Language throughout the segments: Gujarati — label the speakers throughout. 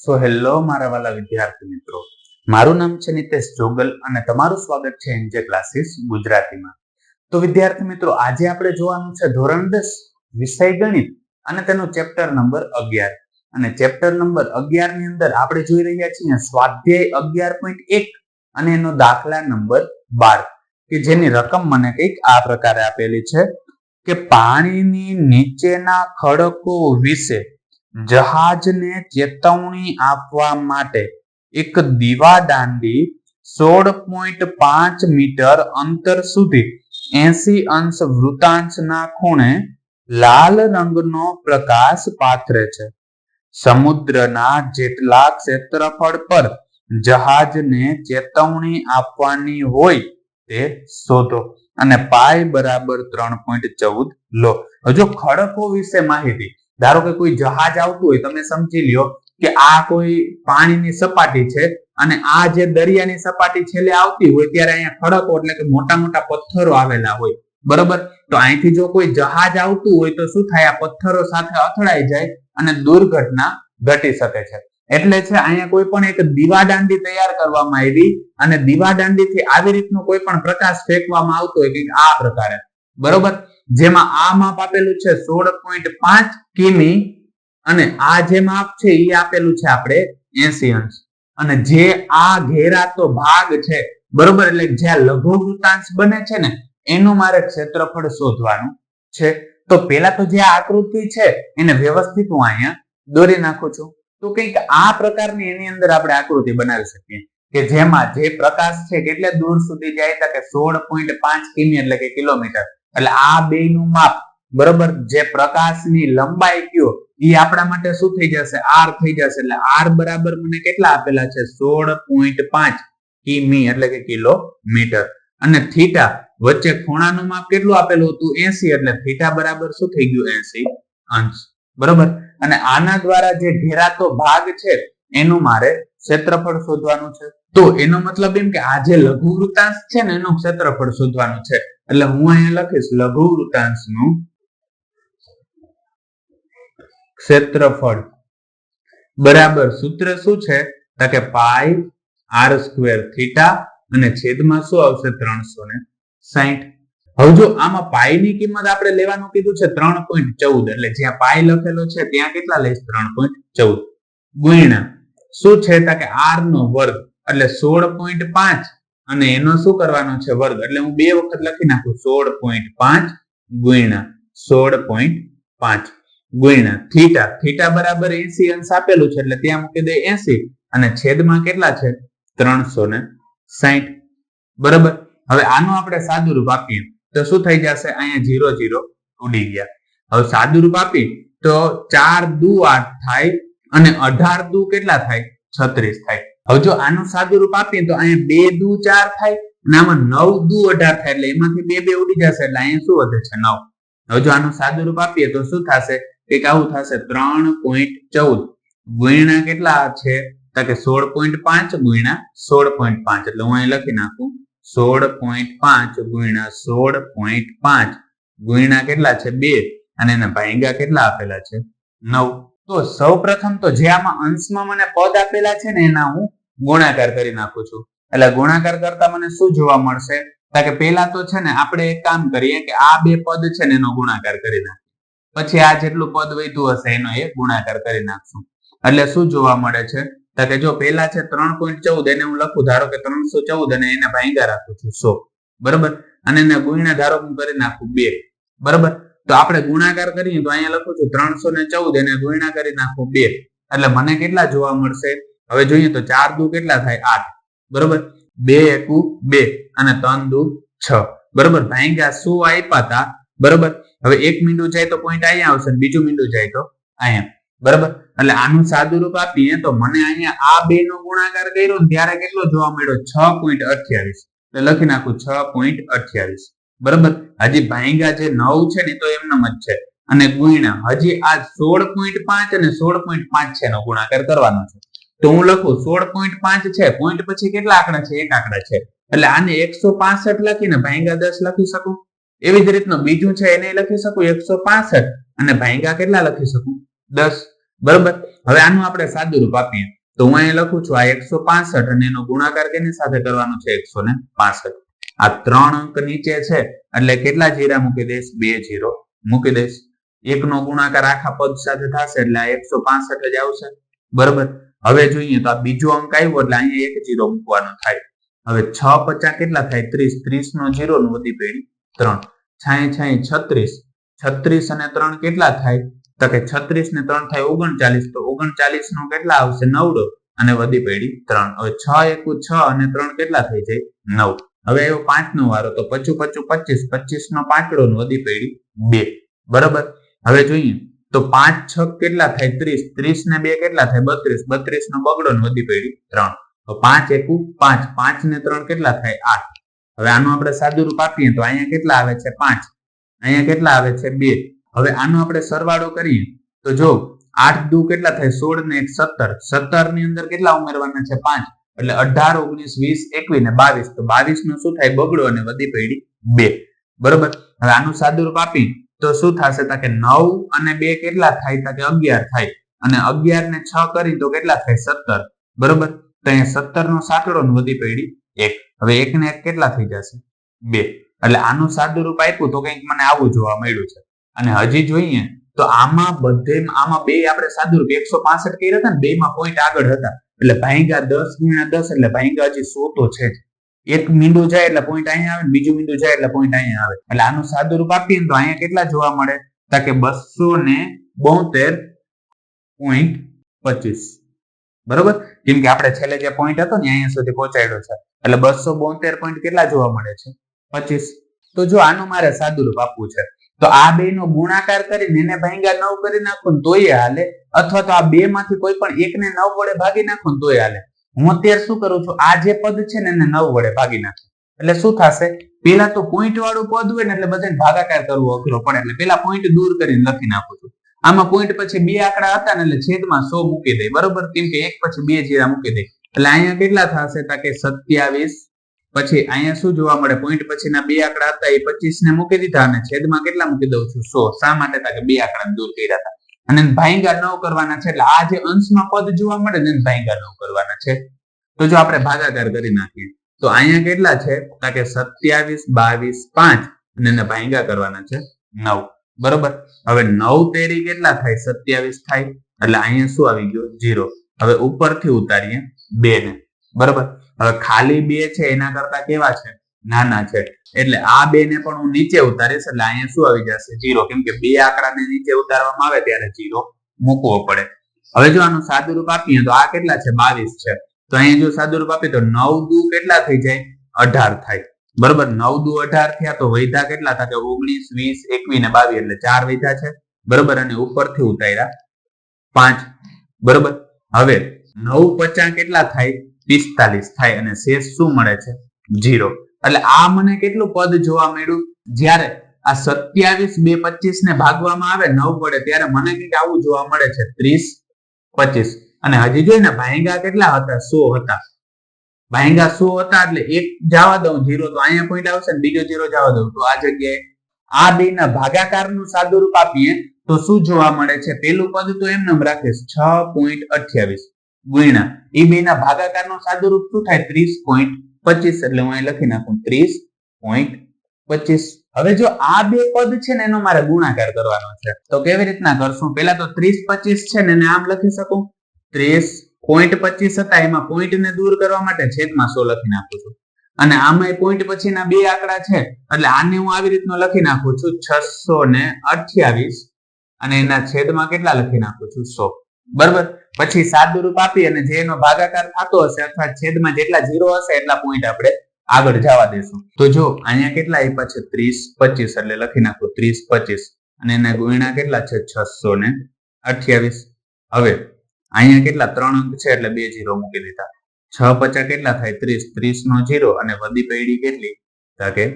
Speaker 1: સો હેલો મારા વાલા વિદ્યાર્થી મિત્રો મારું નામ છે નિતેશ જોગલ અને તમારું સ્વાગત છે એનજે ક્લાસીસ ગુજરાતીમાં. તો વિદ્યાર્થી મિત્રો, આજે આપણે જોવાનું છે ધોરણ દસ, વિષય ગણિત અને તેનો ચેપ્ટર નંબર અગિયાર. અને ચેપ્ટર નંબર અગિયારની અંદર આપણે જોઈ રહ્યા છીએ સ્વાધ્યાય અગિયાર પોઈન્ટ એક અને એનો દાખલા નંબર બાર, કે જેની રકમ મને કંઈક આ પ્રકારે આપેલી છે કે પાણીની નીચેના ખડકો વિશે જહાજને ચેતવણી આપવા માટે એક દીવાદાંડી સોળ પોઈન્ટ પાંચ મીટર અંતર સુધી એસી અંશ વૃતાંશના ખૂણે લાલ રંગનો પ્રકાશ પાથરે છે. સમુદ્રના જેટલા ક્ષેત્રફળ પર જહાજને ચેતવણી આપવાની હોય તે શોધો અને પાય બરાબર ત્રણ પોઈન્ટ ચૌદ લો. હજુ ખડકો વિશે માહિતી ધારો કે કોઈ જહાજ આવતું હોય, તમે સમજી લ્યો કે આ કોઈ પાણીની સપાટી છે અને આ જે દરિયાની સપાટી છેલ્લે આવતી હોય ત્યારે અહીંયા ખડકો એટલે કે મોટા મોટા પથ્થરો આવેલા હોય. બરોબર? તો અહીંથી જો કોઈ જહાજ આવતું હોય તો શું થાય? આ પથ્થરો સાથે અથડાઈ જાય અને દુર્ઘટના ઘટી શકે છે. એટલે છે, અહીંયા કોઈ પણ એક દીવાદાંડી તૈયાર કરવામાં આવી અને દીવાદાંડીથી આવી રીતનો કોઈ પણ પ્રકાશ ફેંકવામાં આવતો હોય કે આ પ્રકારે. બરોબર? જેમાં આ માપ આપેલું છે સોળ પોઈન્ટ પાંચ કિમી અને આ જે માપ છે એ આપેલું છે આપણે એસી અંશ. અને જે આ ઘેરાતો ભાગ છે, બરોબર? એટલે જ્યાં લઘુ વૃતાંશ બને છે ને, એનું મારે ક્ષેત્રફળ શોધવાનું છે. તો પેલા તો જે આકૃતિ છે, એને વ્યવસ્થિત હું અહીંયા દોરી નાખું છું. તો કંઈક આ પ્રકારની એની અંદર આપણે આકૃતિ બનાવી શકીએ. કે જેમાં જે પ્રકાશ છે, કેટલે દૂર સુધી જાય તો કે સોળ પોઈન્ટ પાંચ કિમી એટલે કે કિલોમીટર. એટલે આ બે નું માપ, બરોબર? જે પ્રકાશની લંબાઈ કયો એ આપણા માટે શું થઈ જશે? આર થઈ જશે. એટલે આર બરાબર મને કેટલા આપેલા છે? સોળ પોઈન્ટ પાંચ કિમી, એટલે કે કિલોમીટર. અને થીટા વચ્ચે ખૂણાનું માપ કેટલું આપેલું હતું? એસી. એટલે થીટા બરાબર શું થઈ ગયું? એસી અંશ. બરોબર? અને આના દ્વારા જે ઘેરાતો ભાગ છે એનું મારે ક્ષેત્રફળ શોધવાનું છે. તો એનો મતલબ એમ કે આ જે લઘુ વૃતાંશ છે ને એનું ક્ષેત્રફળ શોધવાનું છે. એટલે હું અહીંયા લખીશ, લઘુ વૃતાંશનું ક્ષેત્રફળ બરાબર સૂત્ર શું છે? તો કે પાઈ આર સ્ક્વેર થીટા અને છેદમાં શું આવશે? ત્રણસો ને સાહીઠ હવે જો આમાં પાઈની કિંમત આપણે લેવાનું કીધું છે ત્રણ પોઈન્ટ ચૌદ, એટલે જ્યાં પાઈ લખેલો છે ત્યાં કેટલા લઈશ? ત્રણ પોઈન્ટ ચૌદ. ગુણ્યા શું છે તો કે આર નો વર્ગ, એટલે સોળ પોઈન્ટ પાંચ. અને એનો શું કરવાનો છે વર્ગ? એટલે હું બે વખત લખી નાખું, સોળ પોઈન્ટ પાંચ ગુણ્યા સોળ પોઈન્ટ પાંચ ગુણ્યા થીટા. થીટા બરાબર એસી અંશ આપેલું છે, એટલે ત્યાં મૂકી દે એસી. અને છેદમાં કેટલા છે? ત્રણસો ને સાહીઠ બરાબર? હવે આનું આપણે સાદું રૂપ આપીએ. તો શું થઈ જશે? અહીંયા જીરો જીરો ઉડી ગયા. હવે સાદું રૂપ આપી, તો ચાર દુ આઠ થાય અને અઢાર દુ કેટલા થાય? છત્રીસ થાય. હવે જો આનું સાદું રૂપ આપીએ તો અહીંયા બે દુ ચાર થાય અને આમાં નવ દુ અઢાર થાય એટલે એમાંથી બે બે ઉડી જશે એટલે અહીંયા શું વધે છે? નવ. હવે જો આનું સાદું રૂપ આપીએ તો શું થશે? કે આવું થશે ત્રણ પોઈન્ટ ચૌદ. ગુણ્યા કેટલા છે? તો કે સોળ પોઈન્ટ પાંચ ગુણ્યા સોળ પોઈન્ટ પાંચ. એટલે હું અહીં લખી નાખું. સોળ પોઈન્ટ પાંચ ગુણ્યા સોળ પોઈન્ટ પાંચ. ગુણ્યા કેટલા છે? બે. અને એના ભાઈગા કેટલા આપેલા છે? નવ. તો સૌ પ્રથમ તો જે આમાં અંશમાં મને પદ આપેલા છે ને એના હું ગુણાકાર કરી નાખું છું. એટલે ગુણાકાર કરતા મને શું જોવા મળશે? કે પેલા તો છે ને આપણે એક કામ કરીએ કે આ બે પદ છે ને એનો ગુણાકાર કરી નાખીએ. પછી આ જેટલું પદ વધ્યું હશે એનો એ ગુણાકાર કરી નાખશું. એટલે શું જોવા મળે છે? તો કે જો પેલા છે ત્રણ પોઈન્ટ ચૌદ, એને હું લખું, ધારો કે ત્રણસો ચૌદ અને એને ભાંગા રાખું છું સો. બરોબર? અને એને ગુણ્યા ધારો હું કરી નાખું બે. બરોબર? તો આપણે ગુણાકાર કરીએ તો અહીંયા લખું છું ત્રણસો ને ચૌદ એને ગુણ્યા કરી નાખો બે. એટલે મને કેટલા જોવા મળશે? હવે જોઈએ તો ચાર દુ કેટલા થાય? આઠ. બરોબર? બે એકુ બે અને ત્રણ દુ છ. બરોબર? ભાંગ્યા શું આપ્યા હતા બરોબર? હવે એક મીંડું જાય તો પોઈન્ટ અહીંયા આવશે બીજું મીંડું જાય તો અહીંયા. બરાબર? એટલે આનું સાદું રૂપ આપીએ તો મને અહીંયા આ બે નો ગુણાકાર કર્યો ત્યારે કેટલો જોવા મળ્યો? છ પોઈન્ટ અઠ્યાવીસ. એટલે લખી નાખું છ પોઈન્ટ અઠ્યાવીસ. બરાબર? હજી ભાંગા જે નવ છે ને તો એમનામ જ છે. અને ગુણ્યા, હજી આ સોળ પોઈન્ટ પાંચ અને સોળ પોઈન્ટ પાંચ છે એનો ગુણાકાર કરવાનો છે. તો હું લખું, સોળ પોઈન્ટ પાંચ છે પોઈન્ટ પછી કેટલા આંકડા છે? એક આંકડા છે. એટલે આને એકસો પાસઠ લખીને ભાંગા દસ લખી શકું? એવી જ રીતનું બીજું છે એને લખી શકું, એકસો પાસઠ. અને ભાંગા કેટલા લખી શકું? દસ. બરોબર? હવે આનું આપણે સાદું રૂપ આપીએ. તો હું અહીંયા લખું છું આ એકસો પાસઠ અને એનો ગુણાકાર કેની સાથે કરવાનો છે? એકસો ને પાસઠ. આ ત્રણ અંક નીચે છે. એટલે કેટલા જીરા મૂકી દઈશ? બે જીરો. મૂકી દઈશ. એકનો ગુણાકાર આખા પદ સાથે થશે, એટલે આ એકસો પાસઠ જ આવશે. બરોબર? હવે જોઈએ તો આ બીજો અંક આવ્યો, એટલે અહીંયા એક જીરો મૂકવાનો થાય. હવે છ પચાસ કેટલા થાય? ત્રીસ. ત્રીસ નો જીરો નું વધી પેઢી ત્રણ. છાય છાય, છત્રીસ. છત્રીસ અને ત્રણ કેટલા થાય? તો કે છત્રીસ ને ત્રણ થાય ઓગણચાલીસ, તો ઓગણચાલીસ નો કેટલા આવશે? નવડો. અને વધી પેઢી ત્રણ. હવે છ એકુ છ અને ત્રણ કેટલા થઈ જાય? નવ. હવે આવ્યો પાંચ નો વારો તો પચું પચું પચીસ પચીસ નો પાંચડો વધી પડી, બે. બરાબર? હવે જોઈએ, તો પાંચ, છ કેટલા થાય? ત્રીસ. ત્રીસ ને બે કેટલા થાય? બત્રીસ. બત્રીસ નો બગડો વધી પડી, ત્રણ. તો પાંચ એકુ પાંચ. પાંચ ને ત્રણ કેટલા થાય? આઠ. હવે આનું આપણે સાદું રૂપ આપીએ તો અહીંયા કેટલા આવે છે? પાંચ. અહીંયા કેટલા આવે છે? બે. હવે આનો આપણે સરવાળો કરીએ તો જો આઠ દુ કેટલા થાય? સોળ ને એક સત્તર. સત્તરની અંદર કેટલા ઉમેરવાના છે? પાંચ. એટલે અઢાર, ઓગણીસ, વીસ, એકવીસ ને બાવીસ. તો બાવીસ નો શું થાય? બગડો અને વધી પડી બે. બરોબર? હવે આનું સાદું રૂપ આપી તો શું થશે? તા કે નવ અને બે કેટલા થાય? તા કે અગિયાર થાય. અને અગિયાર ને છ કરી તો કેટલા થાય? સત્તર. બરોબર? તો અહીંયા સત્તર નો સાંકડો વધી પડી એક. હવે એક ને એક કેટલા થઈ જશે? બે. એટલે આનું સાદુ રૂપ આપ્યું તો કંઈક મને આવું જોવા મળ્યું છે. અને હજી જોઈએ તો આમાં બધે, આમાં બે આપણે સાદુ રૂપ એકસો પાસઠ કર્યા હતા ને બે માં પોઈન્ટ આગળ હતા. એટલે ભાઈગા દસ ગુણ્યા દસ એટલે ભાઈગા હજી સો તો છે જ. એક મીંડું જાય એટલે પોઈન્ટ અહીંયા આવે, બીજું મીંડું જાય એટલે પોઈન્ટ અહીંયા આવે. એટલે આનું સાદું રૂપ આપીએ તો અહીંયા કેટલા જોવા મળે? તો કે બસો ને બોતેર પોઈન્ટ પચીસ. બરોબર? કેમ કે આપણે છેલ્લે જે પોઈન્ટ હતો ને અહીંયા સુધી પહોંચાડ્યો છે. એટલે બસો બોતેર પોઈન્ટ કેટલા જોવા મળે છે? પચીસ. તો જો આનું મારે સાદું રૂપ આપવું છે. તો આ બે નો ગુણાકાર કરીને એને ભાંગા નવ કરી નાખો તોય હાલે. અથવા તો આ બે માંથી કોઈ પણ એકને નવ વડે ભાગી નાખો તોય હાલે. હું અત્યારે શું કરું છું? આ જે પદ છે ને એને નવ વડે ભાગી નાખું. એટલે શું થશે? પેલા તો પોઈન્ટ વાળું પદ હોય ને એટલે બધાને ભાગાકાર કરવો અઘરો પડે. એટલે પેલા પોઈન્ટ દૂર કરીને લખી નાખું છું. આમાં પોઈન્ટ પછી બે આંકડા હતા ને એટલે છેદમાં સો મૂકી દે. બરોબર? કેમ કે એક પછી બે જીરા મૂકી દે. એટલે અહીંયા કેટલા થશે? તા કે સત્યાવીસ પછી અહીંયા શું જોવા મળે? પોઈન્ટ પછીના બે આંકડા હતા, એ પચીસ ને મૂકી દીધા અને છેદમાં કેટલા મૂકી દઉં છું? સો. શા માટે? કે બે આંકડા દૂર કર્યા હતા. અને ભાઈગા નવ કરવાના છે, એટલે આ જે અંશમાં પદ જોવા મળે ને ભાઈગા નવ કરવાના છે. તો જો આપણે ભાગાકાર કરી નાખીએ, તો અહીંયા કેટલા છે? કે સત્યાવીસ, બાવીસ, પાંચ, અને એને ભાઈગા કરવાના છે નવ. બરોબર? હવે નવ તેરી કેટલા થાય? સત્યાવીસ થાય. એટલે અહીંયા શું આવી ગયું? જીરો હવે ઉપરથી ઉતારીએ બે ને બરોબર? ખાલી બે છે, એના કરતા કેવા છે? નાના છે. એટલે આ બે ને પણ હું નીચે ઉતારીશ, એટલે અહીંયા શું આવી જશે? જીરો. કેમ કે બે આંકડાને નીચે ઉતારવામાં આવે ત્યારે જીરો મૂકવો પડે. હવે જો આનું સાદું રૂપ આપીએ તો આ કેટલા છે? બાવીસ છે. તો અહીંયા જો સાદું રૂપ આપીએ તો નવ દુ કેટલા થઈ જાય? અઢાર થાય. બરોબર? નવ દુ અઢાર થયા તો વૈધા કેટલા થાય કે ઓગણીસ, વીસ, એકવીસ ને બાવીસ. એટલે ચાર વૈધા છે. બરોબર? અને ઉપરથી ઉતાર્યા પાંચ. બરોબર? હવે નવ પચાસ કેટલા થાય? પિસ્તાલીસ થાય અને શેષ શું મળે છે? જીરો એટલે આ મને કેટલું પદ જોવા મળ્યું? જ્યારે આ સત્યાવીસ બે પચીસ ને ભાગવામાં આવે નવ વડે, ત્યારે મને કંઈક આવું જોવા મળે છે. ત્રીસ, પચીસ. અને હજી જોઈએ ને ભાઈંગા કેટલા હતા? સો હતા. ભાઈંગા સો હતા એટલે એક જવા દઉં જીરો તો અહીંયા પોઈન્ટ આવશે ને બીજો જીરો જવા દઉં. તો આ જગ્યાએ આ બે ના ભાગાકારનું સાદું રૂપ આપીએ તો શું જોવા મળે છે? પેલું પદ તો એમ નામ રાખીશ, છ પોઈન્ટ અઠ્યાવીસ. ગુણ્યા. એ બે ના ભાગાકારનું સાદું રૂપ શું થાય? ત્રીસ પોઈન્ટ પચીસ, એટલે હું અહીં લખી નાખું. ત્રીસ પોઈન્ટ પચીસ. હવે જો આ બે પદ છે ને, એનો મારે ગુણાકાર કરવાનો છે. તો કેવી રીતના કરશું? પેલા તો ત્રીસ પચીસ છે ને આમ લખી શકું? ત્રીસ પોઈન્ટ પચીસ હતા, એમાં પોઈન્ટ ને દૂર કરવા માટે છેદમાં સો લખી નાખું છું. અને આમાં પોઈન્ટ પછીના બે આંકડા છે, એટલે આને હું આવી રીતનું લખી નાખું છું, છસો ને અઠ્યાવીસ. અને એના છેદમાં કેટલા લખી નાખું છું? સો. બરોબર? પછી સાદું રૂપ આપી અને જે એનો ભાગાકાર થતો હશે અથવા છેદમાં જેટલા જીરો હશે એટલા પોઈન્ટ આપણે આગળ જવા દેશું. તો જો અહીંયા કેટલા આપ્યા છે? ત્રીસ, પચીસ, એટલે લખી નાખો. ત્રીસ, પચીસ. અને એના ગુણ્યા કેટલા છે? છસો ને અઠ્યાવીસ. હવે અહીંયા કેટલા? ત્રણ અંક છે એટલે બે જીરો મૂકી દીધા. છ પચાસ કેટલા થાય? ત્રીસ. ત્રીસ નો જીરો અને વધી પૈડી કેટલી? કે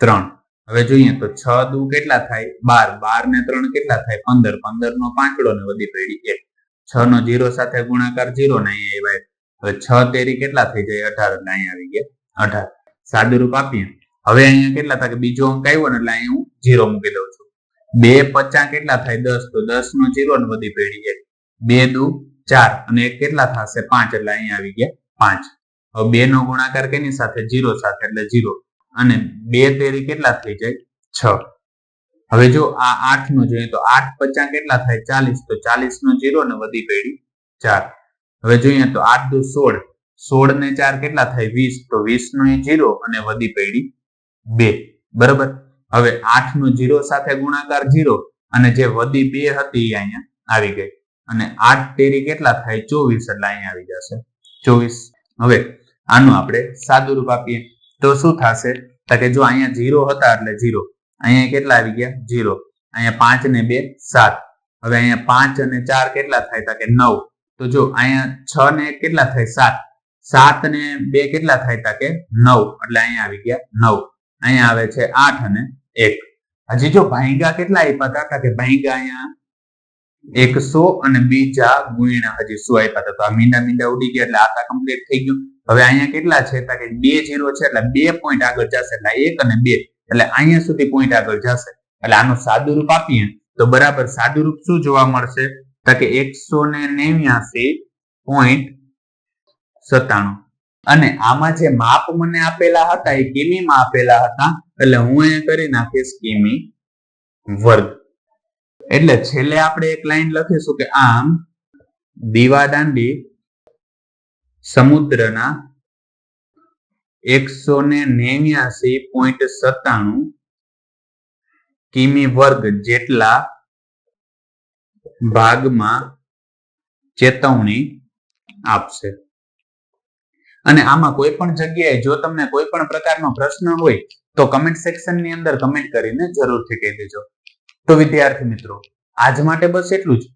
Speaker 1: ત્રણ. હવે જોઈએ તો છ દુ કેટલા થાય? બાર. બાર ને ત્રણ કેટલા થાય? પંદર. પંદર નો પાંચડો ને વધી પૈડી એક. છ નો જીરો સાથે ગુણાકાર જીરો ને અહીંયા આવ્યા છ તેરી કેટલા થઈ જાય? અઢાર. એટલે અહીંયા આવી ગયા. અઢાર. સાદુ રૂપ આપીએ. હવે અહીંયા કેટલા થાય? બીજો અંક આવ્યો ને એટલે અહીંયા હું જીરો મૂકી દઉં છું. બે પચાસ કેટલા થાય? દસ. તો દસ નો જીરો ને બધી પેઢી જાય. બે દુ ચાર. અને એક કેટલા થશે? પાંચ. એટલે અહીંયા આવી ગયા પાંચ. હવે બે નો ગુણાકાર કેની સાથે? જીરો સાથે. એટલે જીરો. અને બે તેરી કેટલા થઈ જાય? છ. હવે જો આ આઠ નો જોઈએ તો આઠ પચાસ કેટલા થાય? ચાલીસ. તો ચાલીસ નો જીરો ને વધી પેઢી ચાર. હવે જોઈએ તો આઠ દુ સોળ. સોળ ને ચાર કેટલા થાય? વીસ. તો વીસ નો જીરો અને વધી પેઢી બે. બરોબર? હવે આઠ નો જીરો સાથે ગુણાકાર જીરો અને જે વધી બે હતી એ અહીંયા આવી ગઈ. અને આઠ તેરી કેટલા થાય? ચોવીસ એટલે અહીંયા આવી જશે. ચોવીસ. હવે આનું આપણે સાદું રૂપ આપીએ. તો શું થશે? તો કે જો અહીંયા જીરો હતા એટલે જીરો. અહીંયા કેટલા આવી ગયા? જીરો અહીંયા પાંચ ને બે, સાત. હવે અહીંયા પાંચ અને ચાર કેટલા થાય? તા કે નવ. તો જો, અહીંયા છ ને કેટલા થાય? સાત. સાત ને બે કેટલા થાય? તા કે નવ. એટલે અહીંયા આવી ગયા નવ. અહીંયા આવે છે આઠ અને એક. હજી જો ભાઈગા કેટલા આપ્યા હતા? તા કે ભાઈગા અહીંયા એકસો અને બીજા ગુણ્યા હજી શું આપ્યા હતા. તો આ મીંડા મીંડા ઉડી ગયા એટલે આખા કમ્પ્લીટ થઈ ગયું. હવે અહીંયા કેટલા છે? કે બે જીરો છે એટલે બે પોઈન્ટ આગળ જશે એટલે એક અને બે. એટલે અહીંયા સુધી પોઈન્ટ આગળ જશે. એટલે આનું સાદું રૂપ આપીએ તો બરાબર સાદું રૂપ શું જોવા મળશે? તો કે એકસો ને નેવ્યાસી પોઈન્ટ સત્તાણું. અને આમાં જે માપ મને આપેલા હતા, એ કિમીમાં આપેલા હતા, એટલે હું અહીંયા કરી નાખીશ કિમી વર્ગ. એટલે છેલ્લે આપણે એક લાઈન લખીશું કે આમ દીવાદાંડી સમુદ્રના એકસો ને નેવ્યાસી પોઈન્ટ સત્તાણું કિમી વર્ગ જેટલા ભાગમાં ચેતવણી આપશે. અને આમાં કોઈ પણ જગ્યાએ જો તમને કોઈ પણ પ્રકારનો પ્રશ્ન હોય, તો કમેન્ટ સેક્શનની અંદર કમેન્ટ કરીને જરૂરથી કહી દેજો. તો વિદ્યાર્થી મિત્રો, આજ માટે બસ એટલું જ.